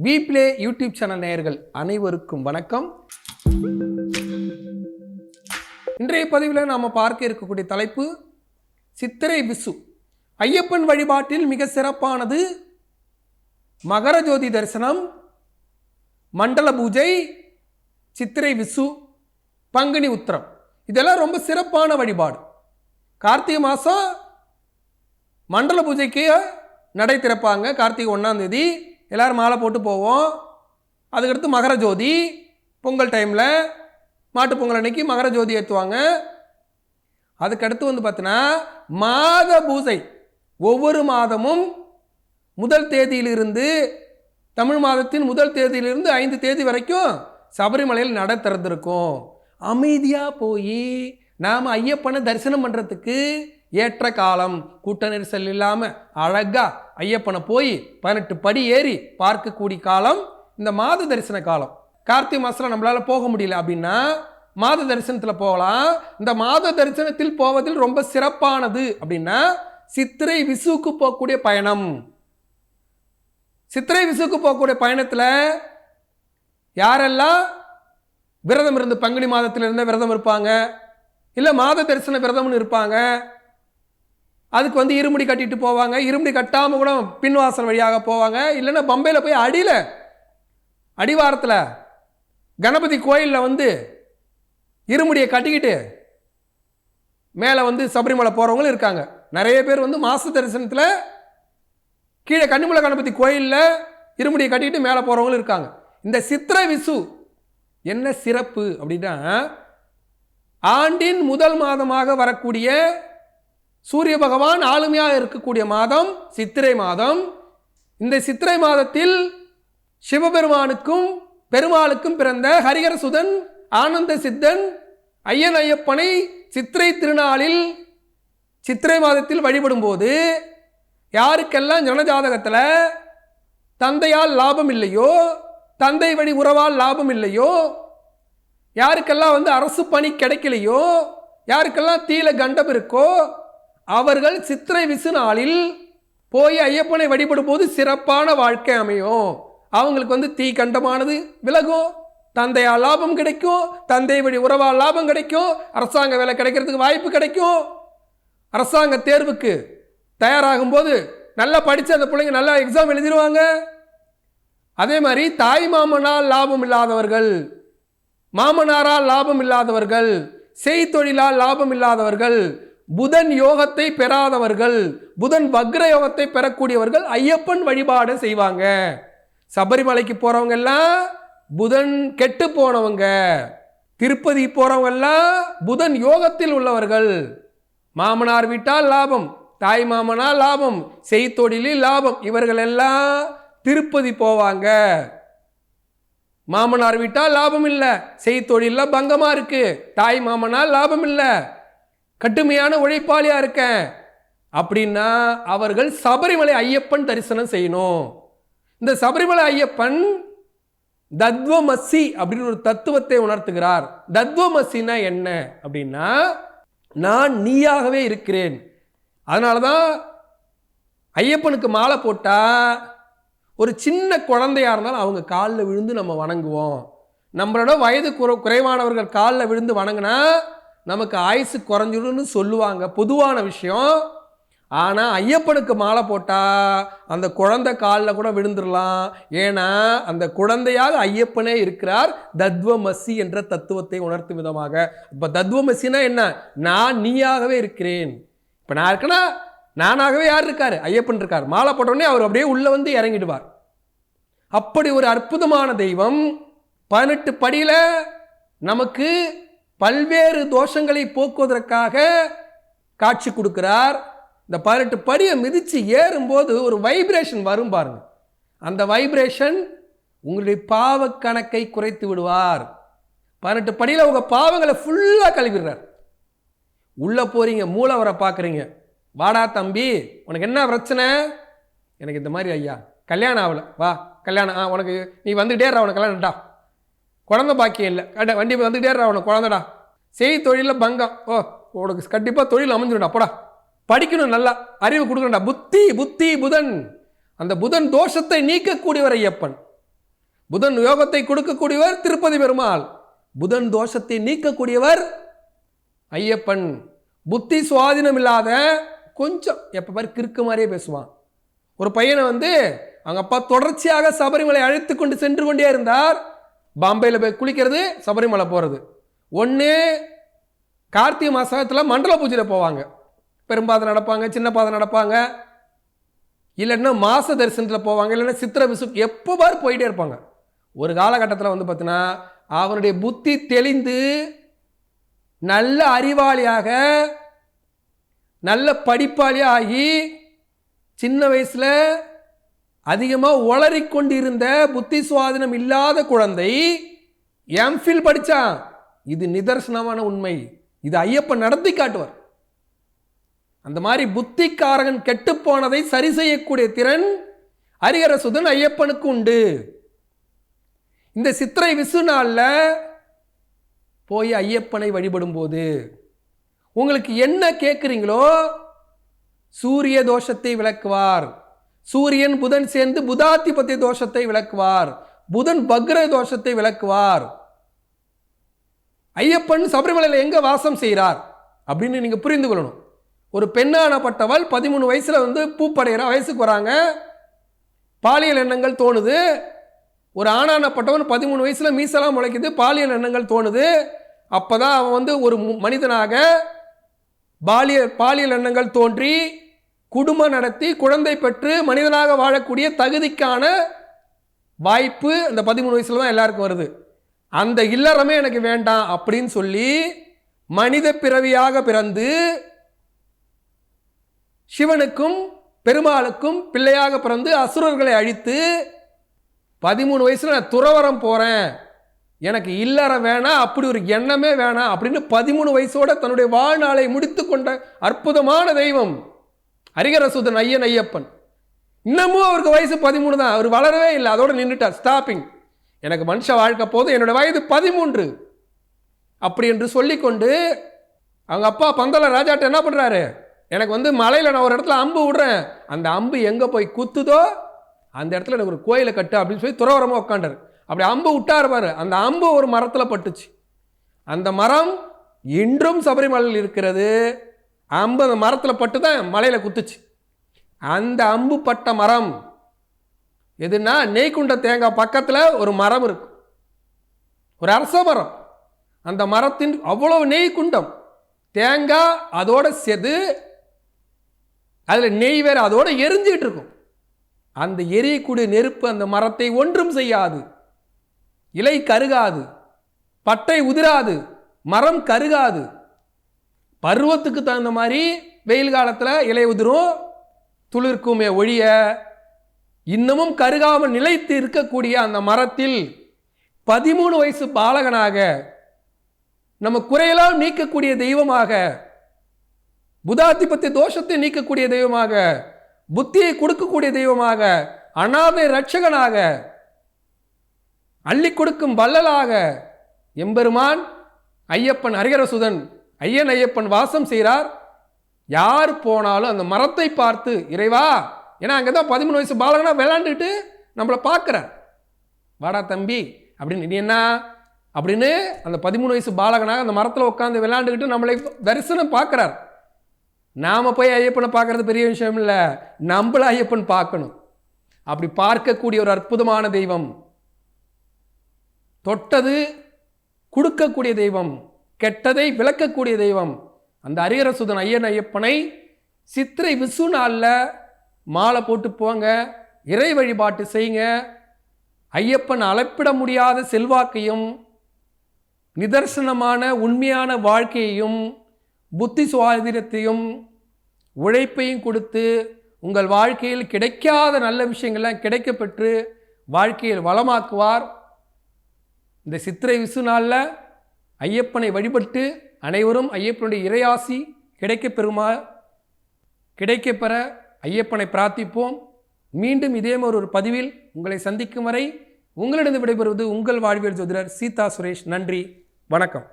We play YouTube channel நேயர்கள் அனைவருக்கும் வணக்கம். இன்றைய பதிவில் நாம் பார்க்க இருக்கக்கூடிய தலைப்பு சித்திரை விசு. ஐயப்பன் வழிபாட்டில் மிக சிறப்பானது மகர ஜோதி தரிசனம் மண்டல பூஜை சித்திரை விசு பங்குனி உத்திரம். இதெல்லாம் ரொம்ப சிறப்பான வழிபாடு. கார்த்திகை மாதம் மண்டல பூஜைக்கு நடை திறப்பாங்க. கார்த்திகை ஒன்றாம் தேதி. எல்லோரும் மாலை போட்டு போவோம். அதுக்கடுத்து மகர ஜோதி பொங்கல் டைமில் மாட்டு பொங்கல் அன்னைக்கு மகர ஜோதி ஏற்றுவாங்க அதுக்கடுத்து வந்து பார்த்தீங்கன்னா மாத பூஜை ஒவ்வொரு மாதமும் முதல் தேதியிலிருந்து தமிழ் மாதத்தின் முதல் தேதியிலிருந்து ஐந்து தேதி வரைக்கும் சபரிமலையில் நட திறந்திருக்கும். அமைதியாக போய் நாம் ஐயப்பனை தரிசனம் பண்ணுறதுக்கு ஏற்ற காலம் கூட்ட நெரிசல் இல்லாமல் அழகாக ஐயப்பனை போய் பதினெட்டு படி ஏறி பார்க்கக்கூடிய காலம் இந்த மாத தரிசன காலம். கார்த்திகை மாதத்தில் நம்மளால் போக முடியல அப்படின்னா மாத தரிசனத்தில் போகலாம். இந்த மாத தரிசனத்தில் போவதில் ரொம்ப சிறப்பானது அப்படின்னா சித்திரை விசுவுக்கு போகக்கூடிய பயணம். சித்திரை விசுவுக்கு போகக்கூடிய பயணத்தில் யாரெல்லாம் விரதம் இருந்து பங்குனி மாதத்திலிருந்தே விரதம் இருப்பாங்க? இல்லை மாத தரிசன விரதம்னு இருப்பாங்க? அதுக்கு வந்து இருமுடி கட்டிட்டு போவாங்க. இருமுடி கட்டாமல் கூட பின்வாசல் வழியாக போவாங்க. இல்லைன்னா பம்பையில் போய் அடியில் அடிவாரத்தில் கணபதி கோயிலில் வந்து இருமுடியை கட்டிக்கிட்டு மேலே வந்து சபரிமலை போகிறவங்களும் இருக்காங்க. நிறைய பேர் வந்து மாச தரிசனத்தில் கீழே கன்னிமலை கணபதி கோயிலில் இருமுடியை கட்டிக்கிட்டு மேலே போகிறவங்களும் இருக்காங்க. இந்த சித்திரை விசு என்ன சிறப்பு அப்படின்னா ஆண்டின் முதல் மாதமாக வரக்கூடிய சூரிய பகவான் ஆளுமையாக இருக்கக்கூடிய மாதம் சித்திரை மாதம். இந்த சித்திரை மாதத்தில் சிவபெருமானுக்கும் பெருமாளுக்கும் பிறந்த ஹரிஹர சுதன் ஆனந்த சித்தன் ஐயன் ஐயப்பனை சித்திரை திருநாளில் சித்திரை மாதத்தில் வழிபடும்போது யாருக்கெல்லாம் ஜனஜாதகத்தில் தந்தையால் லாபம் இல்லையோ தந்தை வழி உறவால் லாபம் இல்லையோ யாருக்கெல்லாம் வந்து அரசு பணி கிடைக்கலையோ யாருக்கெல்லாம் தீல கண்டம் இருக்கோ அவர்கள் சித்திரை விசு நாளில் போய் ஐயப்பனை வழிபடும் போது சிறப்பான வாழ்க்கை அமையும். அவங்களுக்கு வந்து தீ கண்டமானது விலகும். தந்தையால் லாபம் கிடைக்கும். தந்தை வழி உறவால் லாபம் கிடைக்கும். அரசாங்க வேலை கிடைக்கிறதுக்கு வாய்ப்பு கிடைக்கும். அரசாங்க தேர்வுக்கு தயாராகும் போது நல்லா படித்து அந்த பிள்ளைங்க நல்லா எக்ஸாம் எழுதிடுவாங்க. அதே மாதிரி தாய் மாமனால் லாபம் இல்லாதவர்கள் மாமனாரால் லாபம் இல்லாதவர்கள் செய்தொழிலால் லாபம் இல்லாதவர்கள் புதன் யோகத்தை பெறாதவர்கள் புதன் வக்ர யோகத்தை பெறக்கூடியவர்கள் ஐயப்பன் வழிபாடு செய்வாங்க. சபரிமலைக்கு போகிறவங்க எல்லாம் புதன் கெட்டு போனவங்க. திருப்பதி போகிறவங்க எல்லாம் புதன் யோகத்தில் உள்ளவர்கள். மாமனார் வீட்டால் லாபம் தாய் மாமனால் லாபம் செய்தொழிலில் லாபம் இவர்கள் எல்லாம் திருப்பதி போவாங்க. மாமனார் விட்டால் லாபம் இல்லை செய்தொழிலில் பங்கமாக இருக்குது தாய் மாமனால் லாபம் இல்லை. கட்டுமையான உழைப்பாளியா இருக்கேன் அப்படின்னா அவர்கள் சபரிமலை ஐயப்பன் தரிசனம் செய்யணும். இந்த சபரிமலை ஐயப்பன் தத்வமசி அப்படின்னு ஒரு தத்துவத்தை உணர்த்துகிறார். தத்வமசினா என்ன அப்படின்னா நான் நீயாகவே இருக்கிறேன். அதனால தான் ஐயப்பனுக்கு மாலை போட்டால் ஒரு சின்ன குழந்தையா இருந்தாலும் அவங்க காலில் விழுந்து நம்ம வணங்குவோம். நம்மளோட வயது குறைவானவர்கள் காலில் விழுந்து வணங்கினா நமக்கு ஆயுசு குறைஞ்சிடும்னு சொல்லுவாங்க. பொதுவான விஷயம். ஆனால் ஐயப்பனுக்கு மாலை போட்டால் அந்த குழந்தை காலில் கூட விழுந்துடலாம் ஏன்னா அந்த குழந்தையாக ஐயப்பனே இருக்கிறார். தத்வமசி என்ற தத்துவத்தை உணர்த்தும் விதமாக. இப்போ தத்வமசினா என்ன? நான் நீயாகவே இருக்கிறேன். இப்போ நான் இருக்கேன்னா நானாகவே யார் இருக்கார்? ஐயப்பன் இருக்கார். மாலை போட்டோடனே அவர் அப்படியே உள்ளே வந்து இறங்கிடுவார். அப்படி ஒரு அற்புதமான தெய்வம். பதினெட்டு படியில் நமக்கு பல்வேறு தோஷங்களை போக்குவதற்காக காட்சி கொடுக்கிறார். இந்த பதினெட்டு படியை மிதித்து ஏறும்போது ஒரு வைப்ரேஷன் வரும் பாருங்க. அந்த வைப்ரேஷன் உங்களுடைய பாவ கணக்கை குறைத்து விடுவார். பதினெட்டு படியில் உங்கள் பாவங்களை ஃபுல்லாக கழுவிடுறார். உள்ளே போகிறீங்க மூலவரை பார்க்குறீங்க. வாடா தம்பி உனக்கு என்ன பிரச்சனை? எனக்கு இந்த மாதிரி ஐயா கல்யாணம் ஆகலை. வா கல்யாணம் ஆ உனக்கு நீ வந்துகிட்டேறா உனக்கு கல்யாணம்டா குழந்த பாக்கியம் இல்லை. கடை வண்டி வந்துகிட்டேறா உனக்கு குழந்தடா. செய் தொழிலில் பங்கம். ஓ உனக்கு கண்டிப்பாக தொழில் அமைஞ்சிடும்டா அப்படா படிக்கணும் நல்லா அறிவு கொடுக்கணும்டா. புத்தி புத்தி புதன். அந்த புதன் தோஷத்தை நீக்கக்கூடியவர் ஐயப்பன். புதன் யோகத்தை கொடுக்கக்கூடியவர் திருப்பதி பெருமாள். புதன் தோஷத்தை நீக்கக்கூடியவர் ஐயப்பன். புத்தி சுவாதீனம் இல்லாத கொஞ்சம் எப்போ பாரு கிறுக்கு மாதிரியே பேசுவான். ஒரு பையனை வந்து அவங்க அப்பா தொடர்ச்சியாக சபரிமலை அழைத்து கொண்டு சென்று கொண்டே இருந்தார். பாம்பேயில் போய் குளிக்கிறது சபரிமலை போகிறது ஒன்று கார்த்திகை மாதத்தில் மண்டல பூஜையில் போவாங்க. பெரும்பாதை நடப்பாங்க சின்ன பாதை நடப்பாங்க. இல்லைன்னா மாச தரிசனத்தில் போவாங்க இல்லைன்னா சித்திர விசு எப்போ பாரு போயிட்டே இருப்பாங்க. ஒரு காலகட்டத்தில் வந்து பார்த்தீங்கன்னா அவனுடைய புத்தி தெளிந்து நல்ல அறிவாளியாக நல்ல படிப்பாளியாக ஆகி சின்ன வயசில் அதிகமாக உளறிக்கொண்டிருந்த புத்தி சுவாதீனம் இல்லாத குழந்தை எம்ஃபில் படித்தான் இது நிதர்சனமான உண்மை. இது ஐயப்பன் நடத்தி காட்டுவார். அந்த மாதிரி புத்திக்காரகன் கெட்டுப்போனதை சரி செய்யக்கூடிய திறன் ஹரிஹரசுதன் ஐயப்பனுக்கு உண்டு. இந்த சித்திரை விசு நாளில் போய் ஐயப்பனை வழிபடும்போது உங்களுக்கு என்ன கேட்குறீங்களோ சூரிய தோஷத்தை விளக்குவார். சூரியன் புதன் சேர்ந்து புதாதிபத்திய தோஷத்தை விளக்குவார். புதன் பக்ர தோஷத்தை விளக்குவார். ஐயப்பன் சபரிமலையில் எங்க வாசம் செய்கிறார்? அப்படின்னு நீங்க புரிந்து கொள்ளணும். ஒரு பெண்ணானப்பட்டவள் பதிமூணு வயசுல வந்து பூப்படைகிற வயசுக்கு வராங்க. பாலியல் எண்ணங்கள் தோணுது. ஒரு ஆணானப்பட்டவன் பதிமூணு வயசுல மீசலாம் முளைக்குது பாலியல் எண்ணங்கள் தோணுது. அப்பதான் அவன் வந்து ஒரு மு- மனிதனாக பாலியல் பாலியல் எண்ணங்கள் தோன்றி குடும்பம் நடத்தி குழந்தை பெற்று மனிதனாக வாழக்கூடிய தகுதிக்கான வாய்ப்பு அந்த பதிமூணு வயசுல தான் எல்லாருக்கும் வருது. அந்த இல்லறமே எனக்கு வேண்டாம் அப்படின்னு சொல்லி மனித பிறவியாக பிறந்து சிவனுக்கும் பெருமாளுக்கும் பிள்ளையாக பிறந்து அசுரர்களை அழித்து பதிமூணு வயசில் நான் துறவரம் போகிறேன் எனக்கு இல்லறம் வேணாம் அப்படி ஒரு எண்ணமே வேணாம் அப்படின்னு பதிமூணு வயசோட தன்னுடைய வாழ்நாளை முடித்து கொண்ட அற்புதமான தெய்வம். ஹரிகரசுதன் ஐயன் ஐயப்பன். இன்னமும் அவருக்கு வயசு பதிமூணு தான். அவர் வளரவே இல்லை. அதோடு நின்றுட்டார். ஸ்டாப்பிங் எனக்கு மனுஷ வாழ்க்கை போதும். என்னோட வயது பதிமூன்று. அப்படி என்று சொல்லிக்கொண்டு அவங்க அப்பா பந்தல ராஜாட்ட என்ன பண்ணுறாரு எனக்கு வந்து மலையில் நான் ஒரு இடத்துல அம்பு விடுறேன். அந்த அம்பு எங்கே போய் குத்துதோ அந்த இடத்துல எனக்கு ஒரு கோயிலை கட்டு அப்படின்னு சொல்லி துறவரமாக உட்காண்டாரு அப்படி அம்பு விட்டாரு பாரு. அந்த அம்பு ஒரு மரத்தில் பட்டுச்சு. அந்த மரம் இன்றும் சபரிமலையில் இருக்கிறது. அம்பு அந்த மரத்தில் பட்டு தான் மலையில் குத்துச்சு. அந்த அம்பு பட்ட மரம் எதுனா நெய்குண்ட தேங்காய் பக்கத்தில் ஒரு மரம் இருக்கு ஒரு அரச மரம். அந்த மரத்தின் அவ்வளோ நெய் குண்டம் தேங்காய் அதோட செது அதில் நெய் வேறு அதோடு எரிஞ்சிக்கிட்டு இருக்கும். அந்த எரியக்கூடிய நெருப்பு அந்த மரத்தை ஒன்றும் செய்யாது. இலை கருகாது. பட்டை உதிராது. மரம் கருகாது. பருவத்துக்கு தகுந்த மாதிரி வெயில் காலத்தில் இலை உதிரும் துளிர்க்குமே ஒழிய இன்னமும் கருகாமல் நிலைத்து இருக்கக்கூடிய அந்த மரத்தில் பதிமூணு வயசு பாலகனாக நம்ம குறையெல்லாம் நீக்கக்கூடிய தெய்வமாக புதாதிபத்திய தோஷத்தை நீக்கக்கூடிய தெய்வமாக புத்தியை கொடுக்கக்கூடிய தெய்வமாக அனாதை ரட்சகனாக அள்ளி கொடுக்கும் வள்ளலாக எம்பெருமான் ஐயப்பன் ஹரிகரசுதன் ஐயன் ஐயப்பன் வாசம் செய்கிறார். யார் போனாலும் அந்த மரத்தை பார்த்து இறைவா ஏன்னா அங்கே தான் பதிமூணு வயசு பாலகனா விளாண்டுட்டு நம்மளை பார்க்குறார். வாடா தம்பி அப்படின்னு நீ என்ன? அப்படின்னு அந்த பதிமூணு வயசு பாலகனாக அந்த மரத்தில் உட்காந்து விளாண்டுக்கிட்டு நம்மளை தரிசனம் பார்க்குறார். நாம் போய் ஐயப்பனை பார்க்கறது பெரிய விஷயம் இல்லை. நம்மள ஐயப்பன் பார்க்கணும். அப்படி பார்க்கக்கூடிய ஒரு அற்புதமான தெய்வம். தொட்டது கொடுக்கக்கூடிய தெய்வம். கெட்டதை விளக்கக்கூடிய தெய்வம். அந்த அரியரசுதன் ஐயன் ஐயப்பனை சித்திரை விசு நாளில் மாலை போட்டு போங்க இறை வழிபாட்டு செய்யுங்க. ஐயப்பன் அளப்பிட முடியாத செல்வாக்கையும் நிதர்சனமான உண்மையான வாழ்க்கையையும் புத்தி சுவாதீனத்தையும் உழைப்பையும் கொடுத்து உங்கள் வாழ்க்கையில் கிடைக்காத நல்ல விஷயங்கள்லாம் கிடைக்கப்பெற்று வாழ்க்கையில் வளமாக்குவார். இந்த சித்திரை விசு நாளில் ஐயப்பனை வழிபட்டு அனைவரும் ஐயப்பனுடைய இறையாசி கிடைக்க பெறுமா கிடைக்கப் பெற ஐயப்பனை பிரார்த்திப்போம். மீண்டும் இதே மாதிரி ஒரு பதிவில் உங்களை சந்திக்கும் வரை உங்களிடம் விடைபெறுவது உங்கள் வாழ்வியல் ஜோதிடர் சீதா சுரேஷ். நன்றி வணக்கம்.